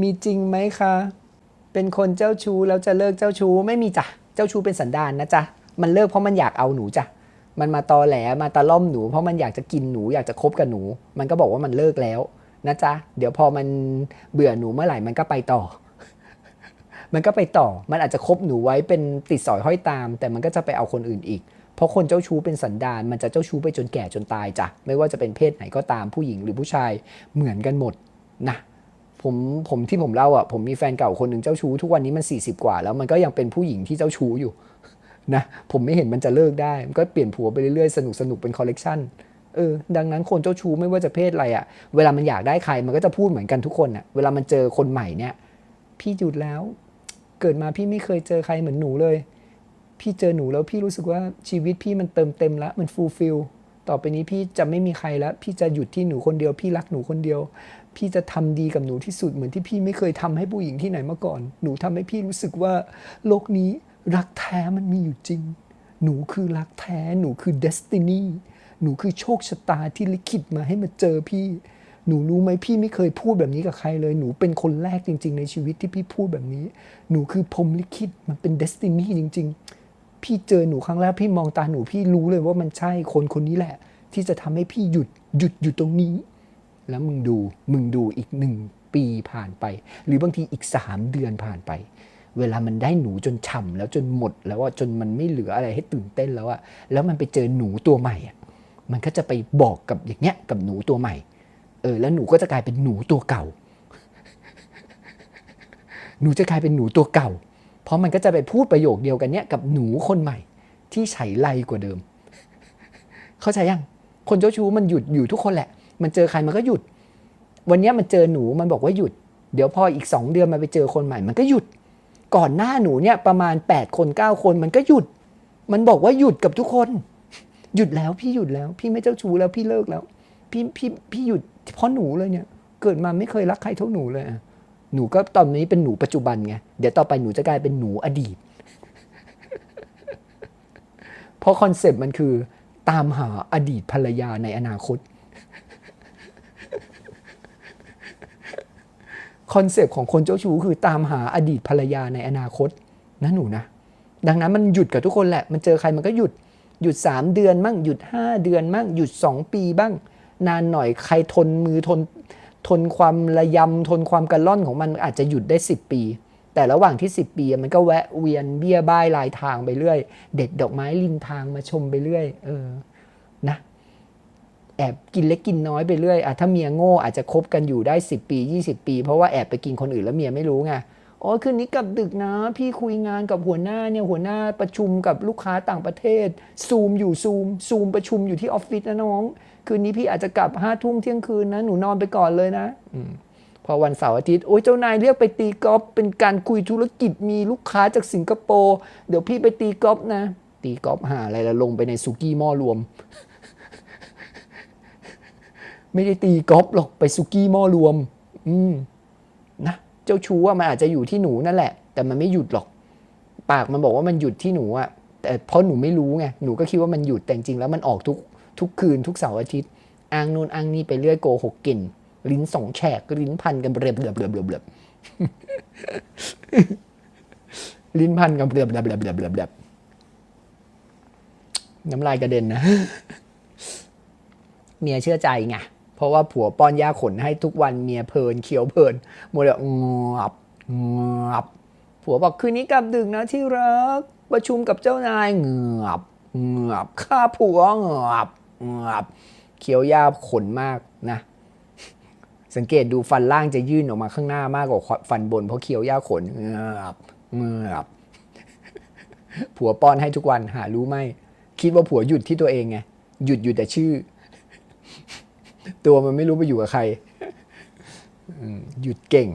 มีจริงไหมคะ เป็นคนเจ้าชู้แล้วจะเลิกเจ้าชู้ไม่มีจ้ะ เจ้าชู้เป็นสันดานนะจ๊ะ มันเลิกเพราะมันอยากเอาหนูจ้ะ มันมาตอแหลมาตะล่อมหนู เพราะมันอยากจะกินหนูอยากจะคบกับหนู มันก็บอกว่ามันเลิกแล้วนะจ๊ะ เดี๋ยวพอมันเบื่อหนูเมื่อไหร่มันก็ไปต่อ มันก็ไปต่อ มันอาจจะคบหนูไว้เป็นติดสอยห้อยตาม แต่มันก็จะไปเอาคนอื่นอีก เพราะคนเจ้าชู้เป็นสันดาน มันจะเจ้าชู้ไปจนแก่จนตายจ้ะ ไม่ว่าจะเป็นเพศไหนก็ตามผู้หญิงหรือผู้ชายเหมือนกันหมดนะ ผมผมที่ผมเล่าอะผมมีแฟนเก่าคนหนึ่งเจ้าชู้ทุกวันนี้มัน 40 กว่า แล้วมันก็ยังเป็นผู้หญิงที่เจ้าชู้อยู่นะผมไม่เห็นมันจะเลิกได้ มันก็เปลี่ยนผัวไปเรื่อยๆ สนุกสนุกเป็นคอลเลกชันเออดังนั้นคนเจ้าชู้ไม่ว่าจะเพศอะไรอะ เวลามันอยากได้ใครมันก็จะพูดเหมือนกันทุกคนอะเวลามันเจอคนใหม่เนี่ย พี่หยุดแล้ว เกิดมาพี่ไม่เคยเจอใครเหมือนหนูเลย พี่เจอหนูแล้วพี่รู้สึกว่าชีวิตพี่มันเติมเต็มแล้วมันฟูลฟิล ต่อไปนี้พี่จะไม่มีใครแล้ว พี่จะหยุดที่หนูคนเดียว พี่รักหนูคนเดียว พี่จะทำดีกับหนูที่สุดเหมือนที่พี่ไม่เคยทำให้ผู้หญิงที่ไหนมาก่อน หนูทำให้พี่รู้สึกว่าโลกนี้รักแท้มันมีอยู่จริง หนูคือรักแท้ หนูคือเดสตินีหนูคือโชคชะตาที่ลิขิตมาให้มาเจอพี่ หนูรู้ไหมพี่ไม่เคยพูดแบบนี้กับใครเลย หนูเป็นคนแรกจริง ๆ ในชีวิตที่พี่พูดแบบนี้ หนูคือพรหมลิขิตมันเป็นเดสตินีจริง ๆ พี่เจอหนูครั้งแรกพี่มองตาหนูพี่รู้เลยว่ามันใช่คนคนนี้แหละ ที่จะทำให้พี่หยุดหยุดอยู่ตรงนี้ แล้วมึงดูมึงดูอีกหนึ่งปีผ่านไป หรือบางทีอีกสามเดือนผ่านไป เวลามันได้หนูจนฉ่ำแล้วจนหมดแล้วว่าจนมันไม่เหลืออะไรให้ตื่นเต้นแล้วอะแล้วมันไปเจอหนูตัวใหม่อะมันก็จะไปบอกกับอย่างเงี้ยกับหนูตัวใหม่ เออแล้วหนูก็จะกลายเป็นหนูตัวเก่า หนูจะกลายเป็นหนูตัวเก่า เพราะมันก็จะไปพูดประโยคเดียวกันเนี้ยกับหนูคนใหม่ ที่ไฉไลกว่าเดิม เข้าใจยัง คนเจ้าชู้มันหยุดอยู่ทุกคนแหละ มันเจอใครมันก็หยุด วันนี้มันเจอหนูมันบอกว่าหยุด เดี๋ยวพออีกสองเดือนมันไปเจอคนใหม่ มันก็หยุด ก่อนหน้าหนูเนี่ยประมาณ 8 คน 9 คนมันก็หยุด มันบอกว่าหยุดกับทุกคน หยุดแล้วพี่หยุดแล้ว พี่ไม่เจ้าชู้แล้วพี่เลิกแล้ว พี่พี่พี่หยุดเพราะหนูเลยเนี่ย เกิดมาไม่เคยรักใครเท่าหนูเลยอะ หนูก็ตอนนี้เป็นหนูปัจจุบันไง เดี๋ยวต่อไปหนูจะกลายเป็นหนูอดีต เพราะคอนเซปต์มันคือตามหาอดีตภรรยาในอนาคต คอนเซปต์ของคนเจ้าชู้คือตามหาอดีตภรรยาในอนาคตนะหนูนะ ดังนั้นมันหยุดกับทุกคนแหละ มันเจอใครมันก็หยุด หยุด 3 เดือนมั่ง หยุด 5 เดือนมั่ง หยุด 2 ปีบ้าง นานหน่อยใครทนมือทน ทนความระยำทนความกระล่อนของมันอาจจะหยุดได้ 10 ปี แต่ระหว่างที่ 10 ปีมันก็แวะเวียนเบี้ยบ้ายลายทางไปเรื่อย เด็ดดอกไม้ริมทางมาชมไปเรื่อยเออนะแอบกินเล็กกินน้อยไปเรื่อยอะถ้าเมียโง่อาจจะคบกันอยู่ได้ 10 ปี 20 ปี เพราะว่าแอบไปกินคนอื่นแล้วเมียไม่รู้ไงโอ้ยคืนนี้กลับดึกนะ พี่คุยงานกับหัวหน้าเนี่ยหัวหน้าประชุมกับลูกค้าต่างประเทศซูมอยู่ซูมซูมประชุมอยู่ที่ออฟฟิศนะน้อง คืนนี้พี่อาจจะกลับห้าทุ่มเที่ยงคืนนะ หนูนอนไปก่อนเลยนะอมพอวันเสาร์อาทิตย์โอ้ยเจ้านายเรียกไปตีกอล์ฟเป็นการคุยธุรกิจมีลูกค้าจากสิงคโปร์เดี๋ยวพี่ไปตีกอล์ฟนะ ตีกอล์ฟหาอะไรแล้วลงไปในสุกี้หม้อรวม ไม่ได้ตีกอล์ฟหรอกไปสุกี้หม้อรวม อืมนะเจ้าชู้อะมันอาจจะอยู่ที่หนูนั่นแหละ แต่มันไม่หยุดหรอก ปากมันบอกว่ามันหยุดที่หนูอะแต่เพราะหนูไม่รู้ไงหนูก็คิดว่ามันหยุดแต่จริงๆแล้วมันออกทุก ทุกคืนทุกเสาร์อาทิตย์อ้างนู่นอ้างนี่ไปเรื่อยโกหกเก่งลิ้นสองแฉกลิ้นพันกันเบลบเบลบเบลบเบลบเบลบลิ้นพันกันเบลบเบลบเบลบเบลบเบลบเบลน้ำลายกระเด็นนะ เมียเชื่อใจไงเพราะว่าผัวป้อนยาขนให้ทุกวันเมียเพลินเคี้ยวเพลินหมดเลยงับงับผัวบอกคืนนี้กลับดึกนะที่รัก ประชุมกับเจ้านายเงือบเงือบข้าผัวเงือบ เคี้ยวยาขนมากนะ สังเกตดูฟันล่างจะยื่นออกมาข้างหน้ามากกว่าฟันบนเพราะเคี้ยวยาขนเงือบเงือบผัวป้อนให้ทุกวันหารู้ไหมคิดว่าผัวหยุดที่ตัวเองไงหยุดอยู่แต่ชื่อ ตัวมันไม่รู้ไปอยู่กับใครหยุดเก่ง